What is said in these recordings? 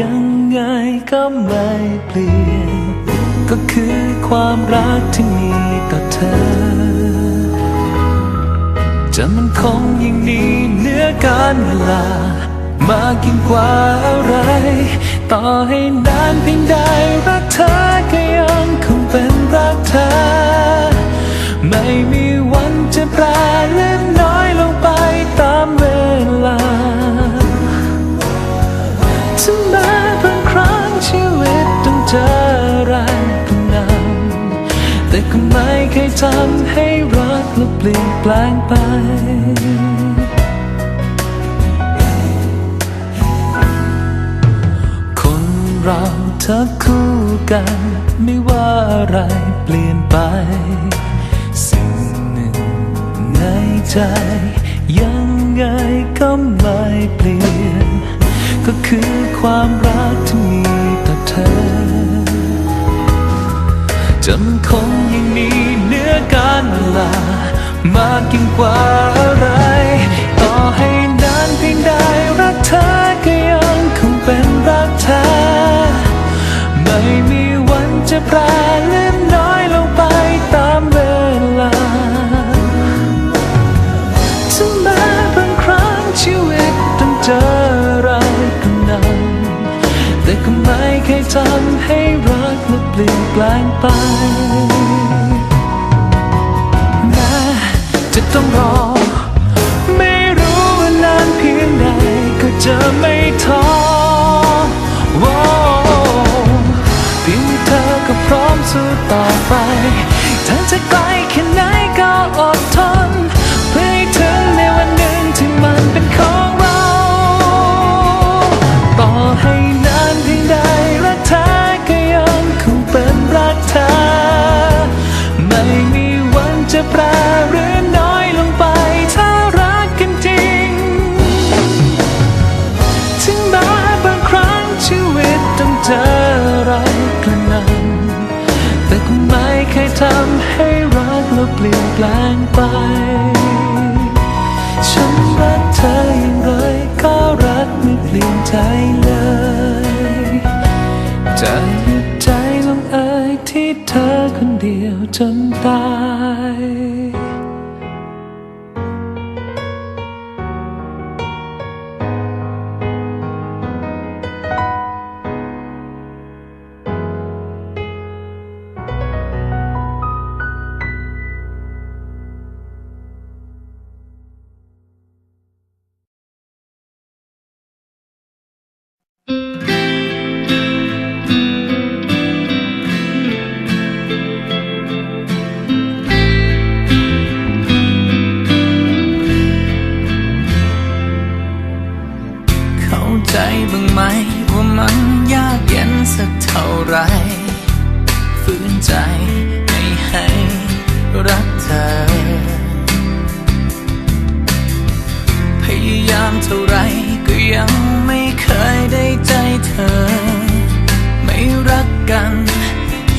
ยังไงก็ไม่เปลี่ยน ก็คือความรักที่มีต่อเธอ จะมันคงยิ่งนี้เหนื้อการเวลา มากยิ่งกว่าอะไร ต่อให้นานเพียงใดรักเธอก็ยังคงเป็นรักเธอ ไม่มีวันจะแปรเล็กน้ ทำให้รักและเปลี่ยนแปลงไป คนเราถ้าคู่กัน ไม่ว่าอะไรเปลี่ยนไป สิ่งหนึ่งในใจ ยังไงก็ไม่เปลี่ยน ก็คือความรักที่มีต่อเธอ จนคงยังมีเนื้อการเวลามากยิ่งกว่าอะไร ต่อให้นานเพียงใดรักเธอก็ยังคงเป็นรักเธอ ไม่มีวันจะแปรเล็กน้อยลงไปตามเวลาถึงแม้บางครั้งชีวิตต้องเจออะไรก็นำแต่ก็ไม่เคยทำให้รักแลี่ยนแปลงไปแม้จะต้องรอ ไม่รู้ว่านานเพียงใดก็จะไม่ท้อว้เพียงเธอก็พร้อมสู้ต่อไปเธอจะไกลแค่ไหนก็อดทน องเจออะไรกระนำแต่ก็ไม่เคยทำให้รักเราเปลี่ยนแปลงไป ฉันรักเธออย่างไรก็รักไม่เปลี่ยนใจเลยจะหยุดใจลงเอยที่เธอคนเดียวจนตาย ใจบ้างไหมว่ามันยากเย็นสักเท่าไรฝืนใจไม่ให้รักเธอ พยายามเท่าไรก็ยังไม่เคยได้ใจเธอ ไม่รักกัน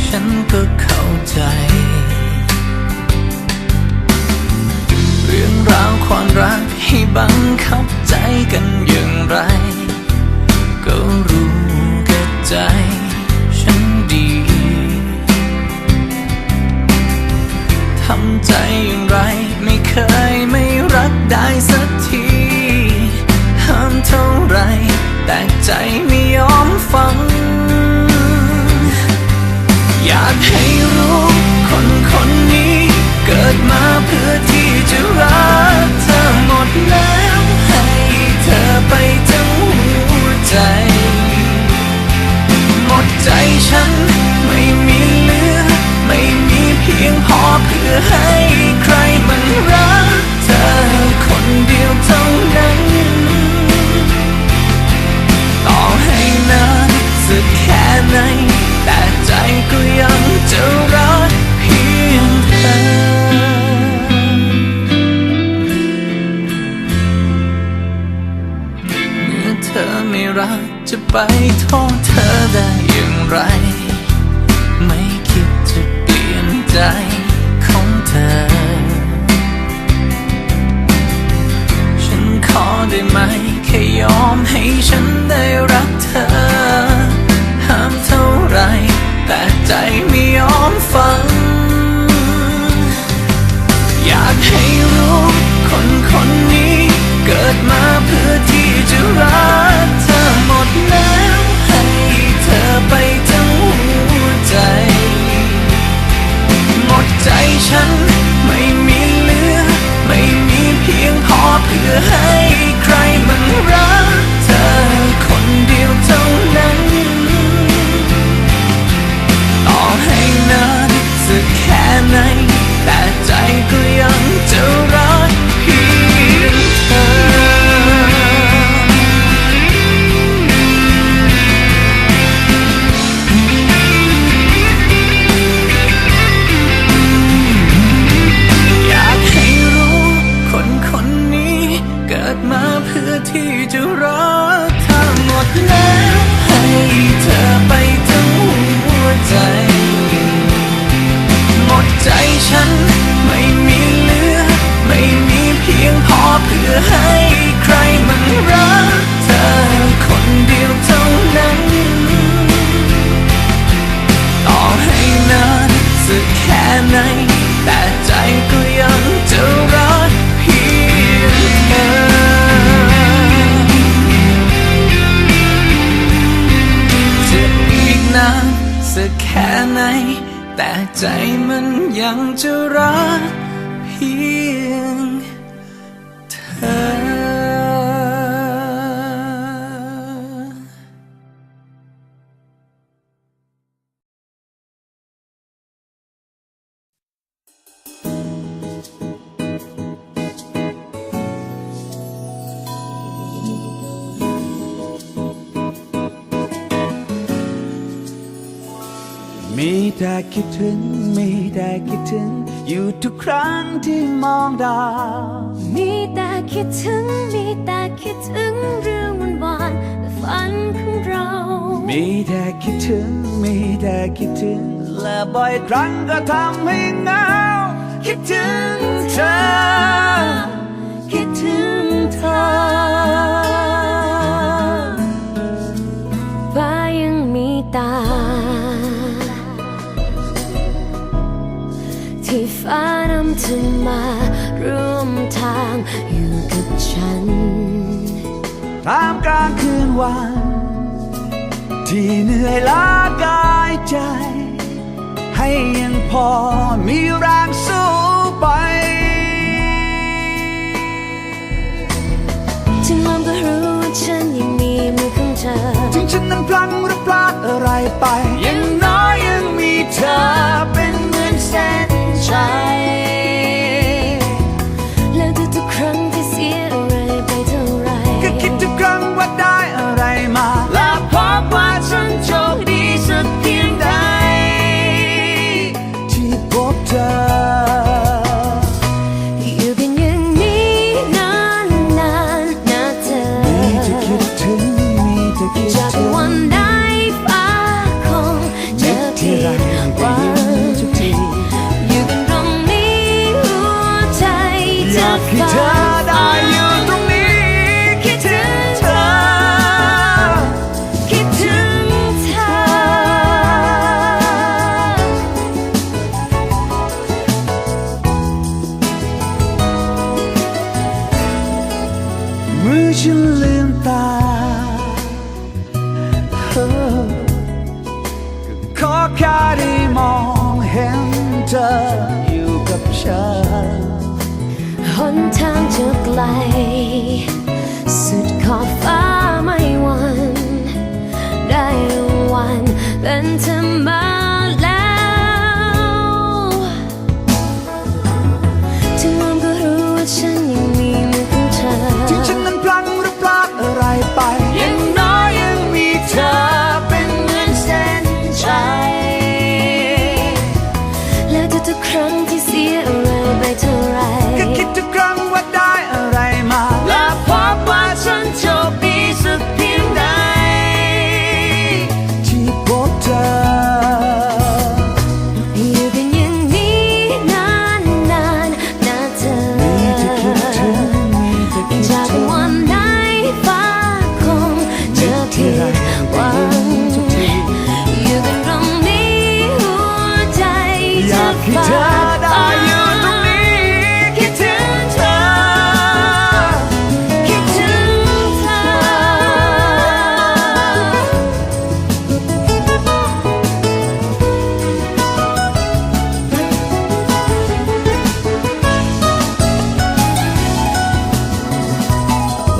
ฉันก็เข้าใจ เรื่องราวความรักให้บังคับใจกันอย่างไร ก็รู้แก่ใจฉันดี ทำใจอย่างไรไม่เคยไม่รักได้สักทีห้ามเท่าไรแต่ใจไม่ยอมฟัง อยากให้รู้คนคน ที่จะรัก มีแต่คิดถึง มีแต่คิดถึง อยู่ทุกครั้งที่มองดาว มีแต่คิดถึง มีแต่คิดถึงเรื่องวันวานฝันของเรา มีแต่คิดถึง มีแต่คิดถึง และบ่อยครั้งก็ทำให้เหงา คิดถึงเธอ คิดถึงเธอ ให้ฟ้านำเธอมาร่วมทางอยู่กับฉันตามกลางคืนวัน ที่เหนื่อยล้ากายใจ ให้ยังพอมีแรงสู้ไป ถึงลมก็รู้ว่าฉันยังมีมือของเธอ ถึงฉันนั้นพลังหรือพลาดอะไรไป ยังน้อยยังมีเธอเป็นเหมือนเส้น try.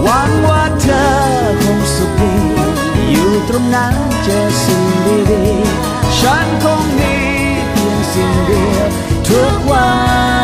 หวังว่าเธอคงสุขดี อยู่ตรงนั้นเจอสิ่งดีๆ ฉันคงมีเพียงสิ่งเดียวทุกวัน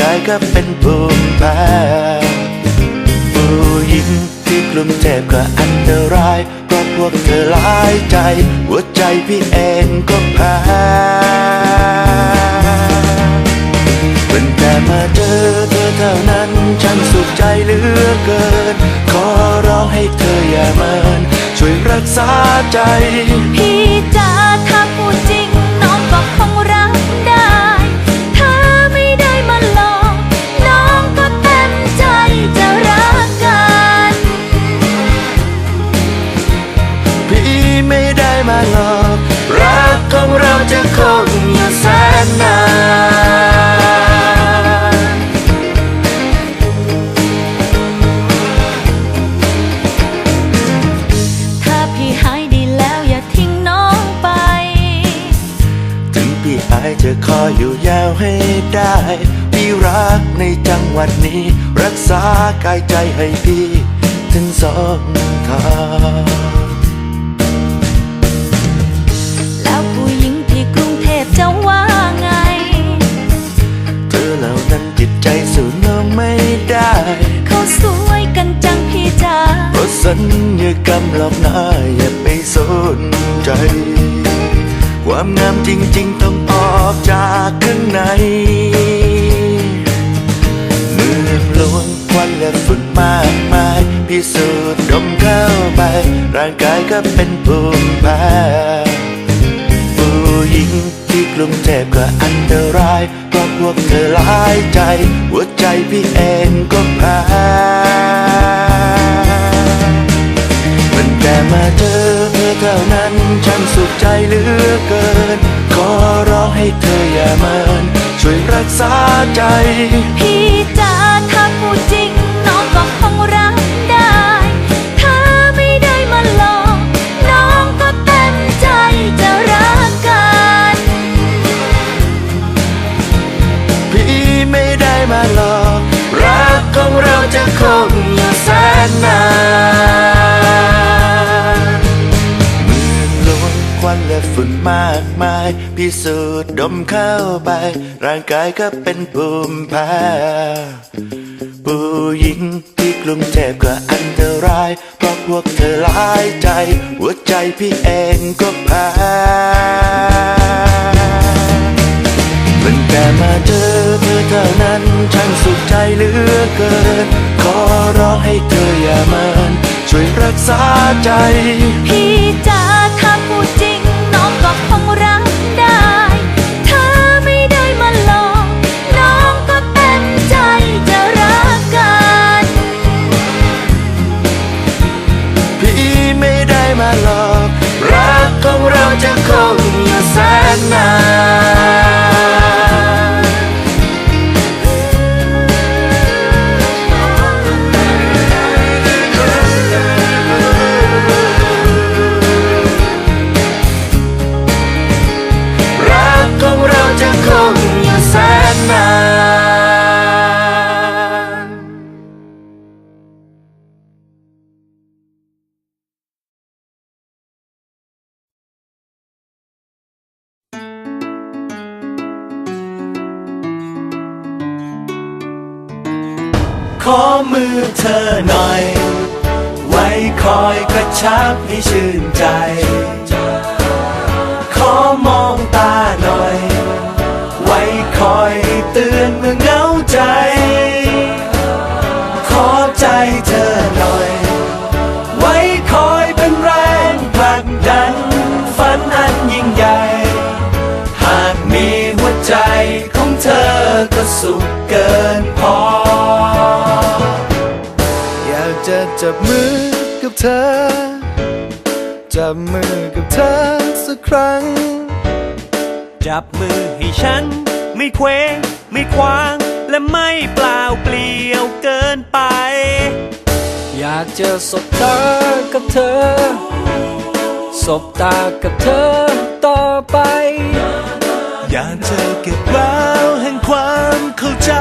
กายก็เป็นภูมิแพ้ผู้หญิงที่กลุ่มเทพก็อันตรายเพราะพวกเธอหลายใจ หัวใจพี่เองก็แพ้เป็นแต่มาเจอเธอเท่านั้นฉันสุขใจเหลือเกิน ขอร้องให้เธออย่าเมินช่วยรักษาใจ พี่จ๋า เราจะคงอยู่แสนนานถ้าพี่หายดีแล้วอย่าทิ้งน้องไป ถึงพี่อายจะขออยู่ยาวให้ได้ พี่รักในจังหวัดนี้ รักษากายใจให้พี่ถึงสองทาง ใจสู้น้องไม่ได้เขาสวยกันจังพี่จ๋าเพราะสัญญากรรมหลอกหน้าอย่าไปสนใจ ความงามจริง ๆ ต้องออกจากข้างในเมืองหลวงควันและฝุ่นมากมาย พิสูจน์ดมเข้าไป ร่างกายก็เป็นภูมิแพ้ผู้หญิง ที่กรุงเทพก็อันตรายเพราะพวกเธอหลายใจ หัวใจพี่เองก็แพ้มันแต่มาเจอเธอเท่านั้นฉันสุขใจเหลือเกิน ขอร้องให้เธออย่าเมินช่วยรักษาใจ พี่จ๋า จะคงอยู่แสนนานเมืองลวงควันและฝุ่นมากมาย พิสูจน์ดมเข้าไป ร่างกายก็เป็นภูมิแพ้ผู้หญิงที่กรุงเทพก็อันตราย เพราะพวกเธอหลายใจ หัวใจพี่เองก็แพ้ มันแต่มาเจอเธอเท่านั้นฉันสุขใจเหลือเกิน ขอร้องให้เธออย่าเมินช่วยรักษาใจ พี่จ๋าถ้าพูดจริง น้องก็คงรับได้ถ้าไม่ได้มาลองน้องก็เต็มใจจะรักกัน พี่ไม่ได้มาหลอก รักของเราจะคงอยู่แสนนาน อยกระชับให้ชื่นใจ ขอมองตาหน่อย ไว้คอยเตือนเมื่อเหงาใจ ขอใจเธอหน่อย ไว้คอยเป็นแรงผลักดัน ฝันอันยิ่งใหญ่ หากมีหัวใจของเธอก็สุขเกินพอ อยากจะจับมือ กับเธอ จับมือกับเธอสักครั้ง จับมือให้ฉัน ไม่เคว้งไม่คว้าง และไม่เปล่าเปลี่ยวเกินไป อยากจะสบตากับเธอ สบตากับเธอต่อไป อยากจะเก็บแววแห่งความเข้าใจ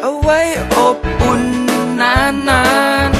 เอาไว้อบอุ่นนานๆขอ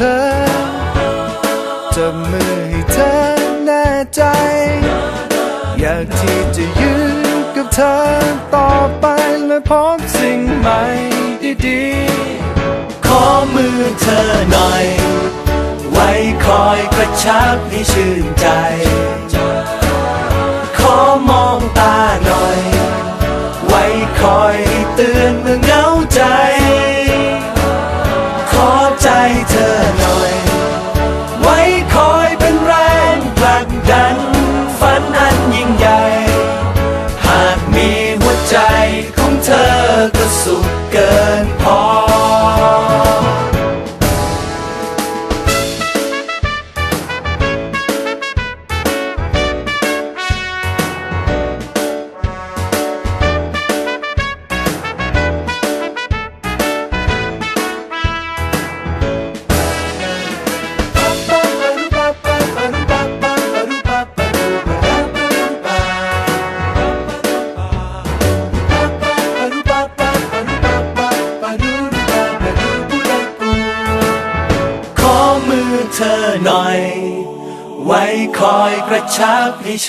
เธอจับมือให้เธอแน่ใจ อยากที่จะยืนกับเธอต่อไปและพบสิ่งใหม่ดีๆ ขอมือเธอหน่อย ไว้คอยกระชับให้ชื่นใจ ขอมองตาหน่อย ไว้คอยเตือนเมื่อเหงาใจ ก็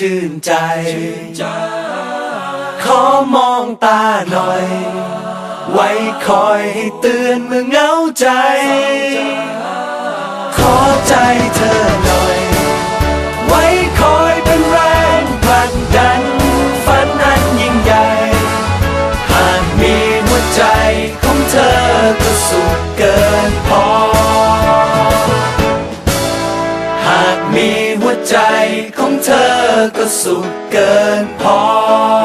ชื่นใจ ขอมองตาหน่อย ไว้คอยให้เตือนเมื่อเหงาใจ ขอใจเธอหน่อย ไว้คอยเป็นแรงผลักดัน ฝันอันยิ่งใหญ่ หากมีหัวใจของเธอก็สุขเกินพอ หากมีหัวใจของเธอก็สุขเกินพอ